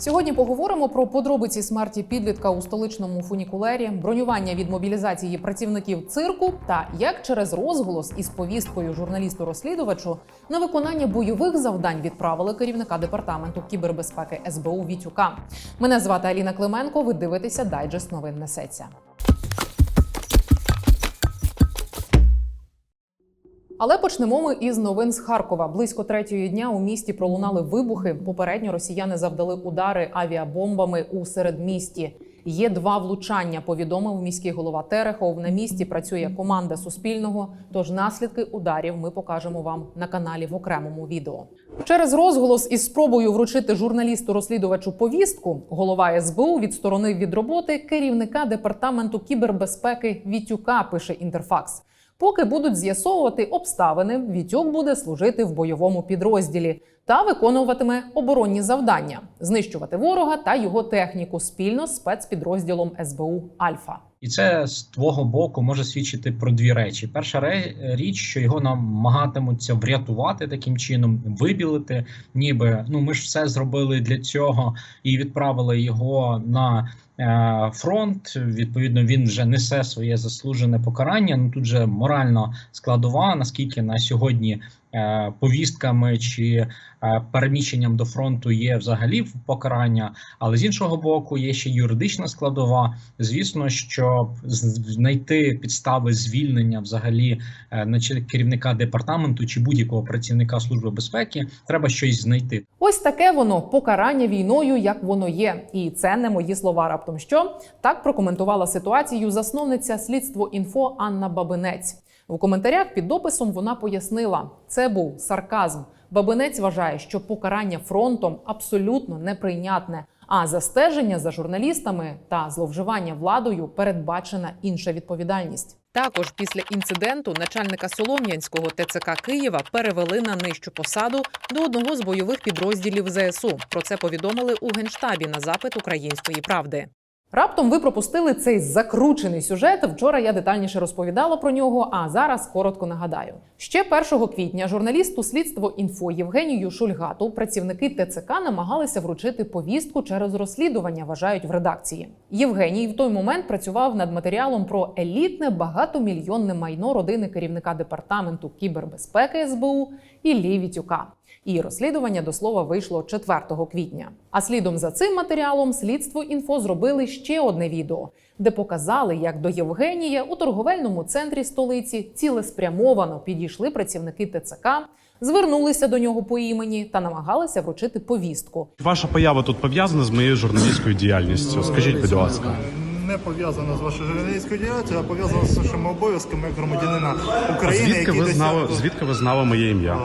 Сьогодні поговоримо про подробиці смерті підлітка у столичному фунікулері, бронювання від мобілізації працівників цирку та як через розголос із повісткою журналісту-розслідувачу на виконання бойових завдань відправили керівника департаменту кібербезпеки СБУ Вітюка. Мене звати Аліна Клименко. Ви дивитеся дайджест новин несеться. Але почнемо ми із новин з Харкова. Близько третьої дня у місті пролунали вибухи. Попередньо росіяни завдали удари авіабомбами у середмісті. Є два влучання. Повідомив міський голова Терехов. На місці працює команда Суспільного. Тож наслідки ударів ми покажемо вам на каналі в окремому відео. Через розголос із спробою вручити журналісту-розслідувачу повістку, голова СБУ відсторонив від роботи керівника департаменту кібербезпеки Вітюка. Пише Інтерфакс. Поки будуть з'ясовувати обставини, Вітюк буде служити в бойовому підрозділі та виконуватиме оборонні завдання, знищувати ворога та його техніку спільно з спецпідрозділом СБУ Альфа. І це з твого боку може свідчити про дві речі: перша річ, що його намагатимуться врятувати таким чином, вибілити, ніби ну ми ж все зробили для цього і відправили його на е, фронт. Відповідно, він вже несе своє заслужене покарання. Ну тут же морально складова, наскільки на сьогодні е, повістками чи е, переміщенням до фронту є взагалі покарання. Але з іншого боку, є ще юридична складова. Звісно, щоб знайти підстави звільнення взагалі е, керівника департаменту чи будь-якого працівника служби безпеки, треба щось знайти. Ось таке воно покарання війною, як воно є. І це не мої слова. Раптом що так прокоментувала ситуацію засновниця слідство інфо Анна Бабинець. В коментарях під дописом вона пояснила, це був сарказм. Бабинець вважає, що покарання фронтом абсолютно неприйнятне. А за стеження за журналістами та зловживання владою передбачена інша відповідальність. Також після інциденту начальника Солом'янського ТЦК Києва перевели на нижчу посаду до одного з бойових підрозділів ЗСУ. Про це повідомили у генштабі на запит української правди. Раптом ви пропустили цей закручений сюжет. Вчора я детальніше розповідала про нього. А зараз коротко нагадаю. Ще 1 квітня журналісту слідство інфо Євгенію Шульгату працівники ТЦК намагалися вручити повістку через розслідування. Вважають в редакції. Євгеній в той момент працював над матеріалом про елітне багатомільйонне майно родини керівника департаменту кібербезпеки СБУ Іллі Вітюка. І розслідування до слова вийшло 4 квітня. А слідом за цим матеріалом слідство інфо зробили ще одне відео, де показали, як до Євгенія у торговельному центрі столиці цілеспрямовано підійшли працівники ТЦК, звернулися до нього по імені та намагалися вручити повістку. Ваша поява тут пов'язана з моєю журналістською діяльністю. Скажіть, будь ласка. Не пов'язано з вашою журналістською діяльністю, а пов'язано з вашими обов'язками як громадянина України. Звідки який ви знали, звідки ви знали моє ім'я?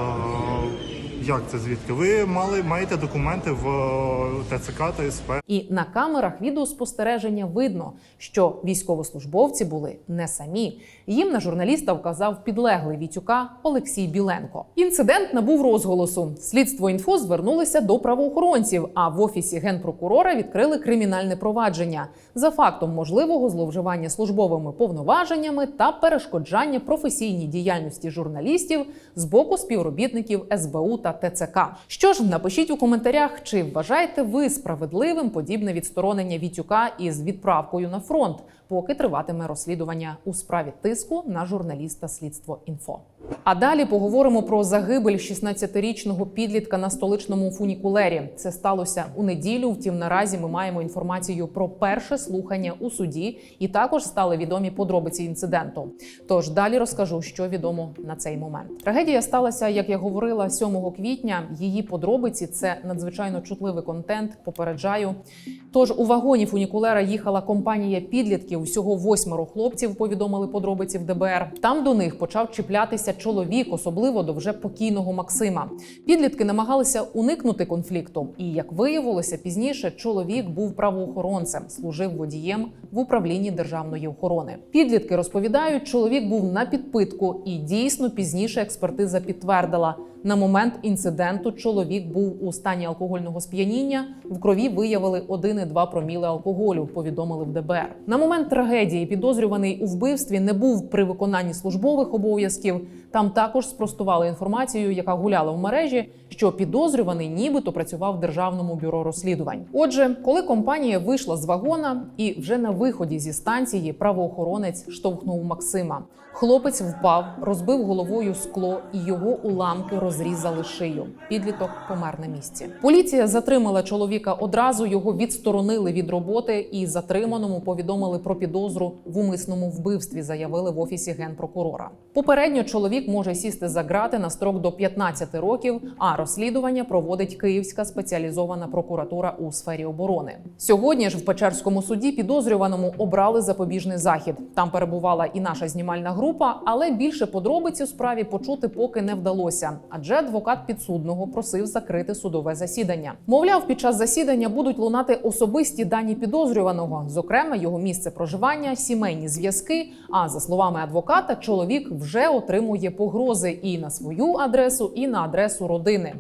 Як це звідки? Ви мали маєте документи в е, ТЦК та СП. І на камерах відеоспостереження видно, що військовослужбовці були не самі. Їм на журналіста вказав підлеглий Вітюка Олексій Біленко. Інцидент набув розголосу. Слідство інфо звернулися до правоохоронців. А в офісі генпрокурора відкрили кримінальне провадження за фактом можливого зловживання службовими повноваженнями та перешкоджання професійній діяльності журналістів з боку співробітників СБУ та ТЦК. Що ж, напишіть у коментарях, чи вважаєте ви справедливим подібне відсторонення Вітюка із відправкою на фронт, поки триватиме розслідування у справі тиску на журналіста слідство інфо. А далі поговоримо про загибель 16-річного підлітка на столичному фунікулері. Це сталося у неділю. Втім, наразі ми маємо інформацію про перше слухання у суді, і також стали відомі подробиці інциденту. Тож далі розкажу, що відомо на цей момент. Трагедія сталася, як я говорила, 7 квітня. Її подробиці це надзвичайно чутливий контент. Попереджаю. Тож у вагоні фунікулера їхала компанія підлітків. Всього восьмеро хлопців повідомили подробиці в ДБР. Там до них почав чіплятися чоловік, особливо до вже покійного Максима. Підлітки намагалися уникнути конфлікту. І як виявилося пізніше, чоловік був правоохоронцем, служив водієм в управлінні державної охорони. Підлітки розповідають, чоловік був на підпитку, і дійсно пізніше експертиза підтвердила. На момент інциденту чоловік був у стані алкогольного сп'яніння. В крові виявили 1,2 проміли алкоголю. Повідомили в ДБР. На момент трагедії підозрюваний у вбивстві не був при виконанні службових обов'язків. Там також спростували інформацію, яка гуляла в мережі, що підозрюваний нібито працював в державному бюро розслідувань. Отже, коли компанія вийшла з вагона, і вже на виході зі станції правоохоронець штовхнув Максима. Хлопець впав, розбив головою скло, і його уламки розрізали шию. Підліток помер на місці. Поліція затримала чоловіка одразу. Його відсторонили від роботи і затриманому повідомили про підозру в умисному вбивстві. Заявили в офісі генпрокурора. Попередньо чоловік може сісти за грати на строк до 15 років. А розслідування проводить Київська спеціалізована прокуратура у сфері оборони. Сьогодні ж в Печерському суді підозрюваному обрали запобіжний захід. Там перебувала і наша знімальна група, але більше подробиць у справі почути поки не вдалося, адже адвокат підсудного просив закрити судове засідання. Мовляв, під час засідання будуть лунати особисті дані підозрюваного, зокрема його місце проживання, сімейні зв'язки. А за словами адвоката, чоловік вже отримує погрози і на свою адресу, і на адресу родини.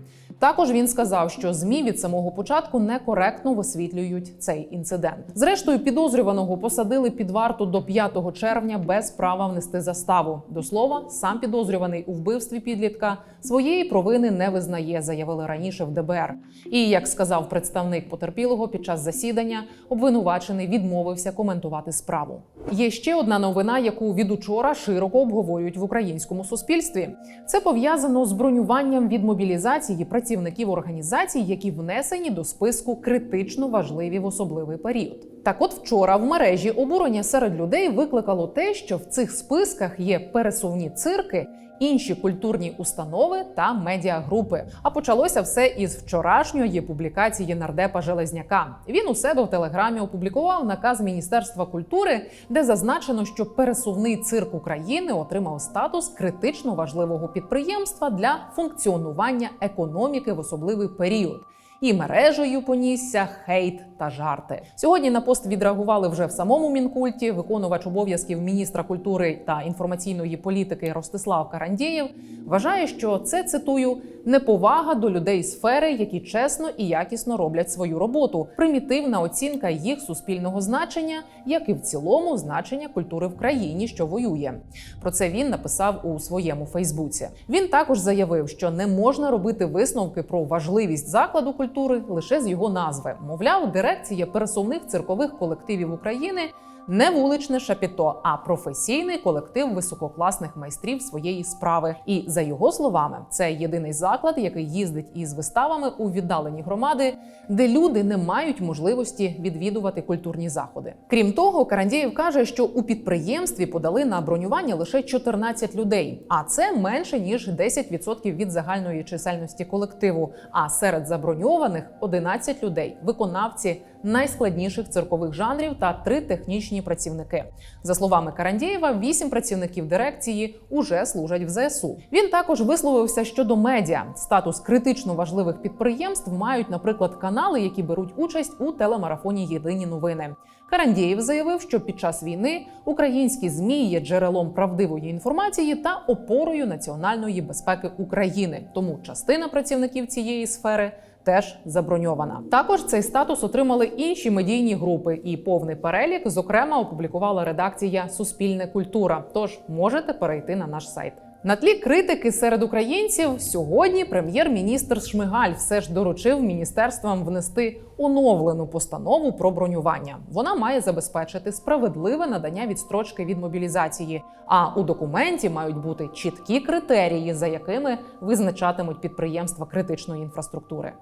Також він сказав, що змі від самого початку некоректно висвітлюють цей інцидент. Зрештою, підозрюваного посадили під варту до 5 червня без права внести заставу. До слова, сам підозрюваний у вбивстві підлітка своєї провини не визнає, заявили раніше в ДБР. І як сказав представник потерпілого під час засідання, обвинувачений відмовився коментувати справу. Є ще одна новина, яку від учора широко обговорюють в українському суспільстві. Це пов'язано з бронюванням від мобілізації працівників організацій, які внесені до списку критично важливі в особливий період. Так, от вчора в мережі обурення серед людей викликало те, що в цих списках є пересувні цирки. Інші культурні установи та медіагрупи. А почалося все із вчорашньої публікації нардепа Железняка. Він у себе в телеграмі опублікував наказ Міністерства культури, де зазначено, що пересувний цирк України отримав статус критично важливого підприємства для функціонування економіки в особливий період. І мережею понісся хейт та жарти. Сьогодні на пост відреагували вже в самому мінкульті. Виконувач обов'язків міністра культури та інформаційної політики Ростислав Карандєєв вважає, що це цитую неповага до людей сфери, які чесно і якісно роблять свою роботу. Примітивна оцінка їх суспільного значення, як і в цілому значення культури в країні, що воює. Про це він написав у своєму Фейсбуці. Він також заявив, що не можна робити висновки про важливість закладу культури лише з його назви. Мовляв, дирекція пересувних циркових колективів України не вуличне шапіто, а професійний колектив висококласних майстрів своєї справи. І за його словами, це єдиний заклад, який їздить із виставами у віддалені громади, де люди не мають можливості відвідувати культурні заходи. Крім того, Карандєєв каже, що у підприємстві подали на бронювання лише 14 людей, а це менше ніж 10% від загальної чисельності колективу. А серед заброньованих 11 людей, виконавці найскладніших циркових жанрів та три технічні працівники. За словами Карандєєва, вісім працівників дирекції уже служать в ЗСУ. Він також висловився щодо медіа. Статус критично важливих підприємств мають, наприклад, канали, які беруть участь у телемарафоні Єдині новини. Карандєєв заявив, що під час війни українські змі є джерелом правдивої інформації та опорою національної безпеки України. Тому частина працівників цієї сфери теж заброньована. Також цей статус отримали інші медійні групи, і повний перелік, зокрема, опублікувала редакція Суспільне культура. Тож можете перейти на наш сайт. На тлі критики серед українців сьогодні прем'єр-міністр Шмигаль все ж доручив міністерствам внести оновлену постанову про бронювання. Вона має забезпечити справедливе надання відстрочки від мобілізації. А у документі мають бути чіткі критерії, за якими визначатимуть підприємства критичної інфраструктури.